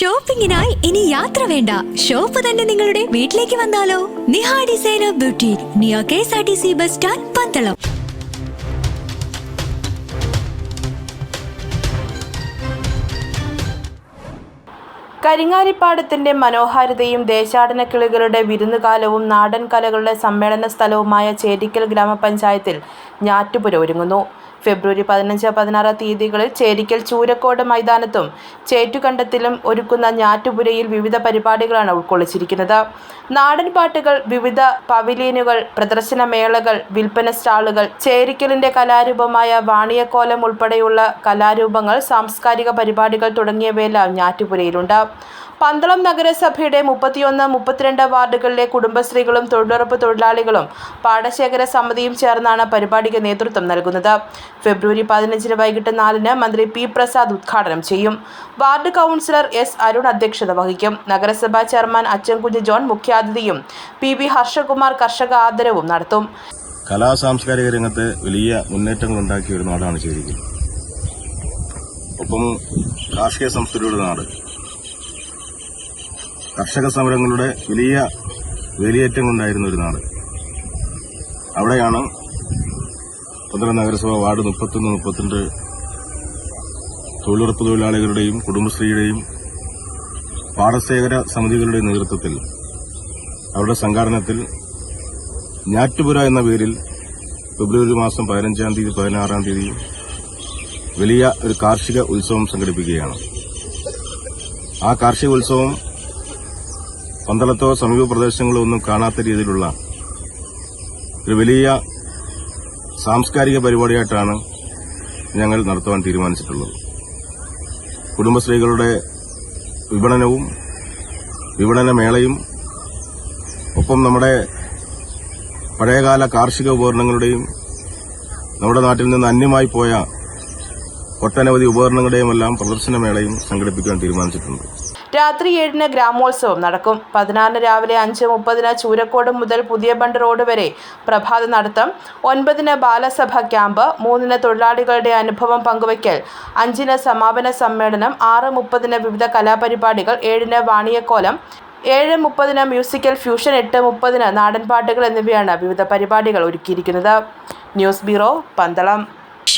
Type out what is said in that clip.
ഷോപ്പിംഗിനായി ഇനി യാത്ര വേണ്ട. ഷോപ്പ് തന്നെ നിങ്ങളുടെ വീട്ടിലേക്ക് വന്നാലോ? Niha designer beauty near K S R T C bus stand Pandalam. കരിങ്ങാലിപ്പാടത്തിന്റെ മനോഹാരിതയും ദേശാടന കിളികളുടെ വിരുന്നുകാലവും നാടൻ കലകളുടെ സമ്മേളന സ്ഥലവുമായ ചേരിക്കൽ ഗ്രാമപഞ്ചായത്തിൽ ഞാറ്റുപുര ഒരുങ്ങുന്നു. ഫെബ്രുവരി പതിനഞ്ച് പതിനാറ് തീയതികളിൽ ചേരിക്കൽ ചൂരക്കോട് മൈതാനത്തും ചേറ്റുകണ്ടത്തിലും ഒരുക്കുന്ന ഞാറ്റുപുരയിൽ വിവിധ പരിപാടികളാണ് ഉൾക്കൊള്ളിച്ചിരിക്കുന്നത്. നാടൻ പാട്ടുകൾ വിവിധ പവിലിയനുകൾ പ്രദർശന മേളകൾ വിൽപ്പന സ്റ്റാളുകൾ ചേരിക്കലിന്റെ കലാരൂപമായ വാണിയക്കോലം ഉൾപ്പെടെയുള്ള കലാരൂപങ്ങൾ സാംസ്കാരിക പരിപാടികൾ തുടങ്ങിയവയെല്ലാം ഞാറ്റുപുരയിലുണ്ട്. പന്തളം നഗരസഭയുടെ മുപ്പത്തിയൊന്ന് മുപ്പത്തിരണ്ട് വാർഡുകളിലെ കുടുംബശ്രീകളും തൊഴിലുറപ്പ് തൊഴിലാളികളും പാടശേഖര സമിതിയും ചേർന്നാണ് പരിപാടിക്ക് നേതൃത്വം നൽകുന്നത്. ഫെബ്രുവരി പതിനഞ്ചിന് വൈകിട്ട് നാലിന് മന്ത്രി പി പ്രസാദ് ഉദ്ഘാടനം ചെയ്യും. വാർഡ് കൗൺസിലർ എസ് അരുൺ അധ്യക്ഷത വഹിക്കും. നഗരസഭാ ചെയർമാൻ അച്ചൻകുഞ്ഞ് ജോൺ മുഖ്യാതിഥിയും പി വി ഹർഷകുമാർ കർഷക ആദരവും നടത്തും. കലാ സാംസ്കാരിക രംഗത്ത് വലിയ മുന്നേറ്റങ്ങൾ ഉണ്ടാക്കിയ ഒരു നാടാണ് ചേരിക്കൽ ഒപ്പം കാർഷിക സംസ്കൃതിയുടെ നാട്. കർഷക സമരങ്ങളുടെ വലിയ വേലിയേറ്റങ്ങളുണ്ടായിരുന്ന ഒരു നാട്. അവിടെയാണ് പന്തളം നഗരസഭ വാർഡ് മുപ്പത്തൊന്ന് മുപ്പത്തിരണ്ട് തൊഴിലുറപ്പ് തൊഴിലാളികളുടെയും കുടുംബശ്രീയുടെയും പാടശേഖര സമിതികളുടെയും നേതൃത്വത്തിൽ അവരുടെ സംഘാടനത്തിൽ ഞാറ്റുപുര എന്ന പേരിൽ ഫെബ്രുവരി മാസം പതിനഞ്ചാം തീയതി പതിനാറാം തീയതി വലിയ ഒരു കാർഷിക ഉത്സവം സംഘടിപ്പിക്കുകയാണ്. ആ കാർഷിക ഉത്സവം പന്തളത്തോ സമീപ പ്രദേശങ്ങളോ ഒന്നും കാണാത്ത രീതിയിലുള്ള ഒരു വലിയ സാംസ്കാരിക പരിപാടിയായിട്ടാണ് ഞങ്ങൾ നടത്തുവാൻ തീരുമാനിച്ചിട്ടുള്ളത്. കുടുംബശ്രീകളുടെ വിപണനവും വിപണന മേളയും ഒപ്പം നമ്മുടെ പഴയകാല കാർഷിക ഉപകരണങ്ങളുടെയും നമ്മുടെ നാട്ടിൽ നിന്ന് അന്യമായി പോയ ഒട്ടനവധി ഉപകരണങ്ങളുടെയുമെല്ലാം പ്രദർശനമേളയും സംഘടിപ്പിക്കാൻ തീരുമാനിച്ചിട്ടുണ്ട്. രാത്രി ഏഴിന് ഗ്രാമോത്സവം നടക്കും. പതിനാറിന് രാവിലെ അഞ്ച് മുപ്പതിന് ചൂരക്കോട് മുതൽ പുതിയ ബണ്ട് റോഡ് വരെ പ്രഭാത നടത്തം. ഒൻപതിന് ബാലസഭ ക്യാമ്പ്. മൂന്നിന് തൊഴിലാളികളുടെ അനുഭവം പങ്കുവയ്ക്കൽ. അഞ്ചിന് സമാപന സമ്മേളനം. ആറ് മുപ്പതിന് വിവിധ കലാപരിപാടികൾ. ഏഴിന് വാണിയക്കോലം. ഏഴ് മുപ്പതിന് മ്യൂസിക്കൽ ഫ്യൂഷൻ. എട്ട് മുപ്പതിന് നാടൻപാട്ടുകൾ എന്നിവയാണ് വിവിധ പരിപാടികൾ ഒരുക്കിയിരിക്കുന്നത്. News bureau Pandalam.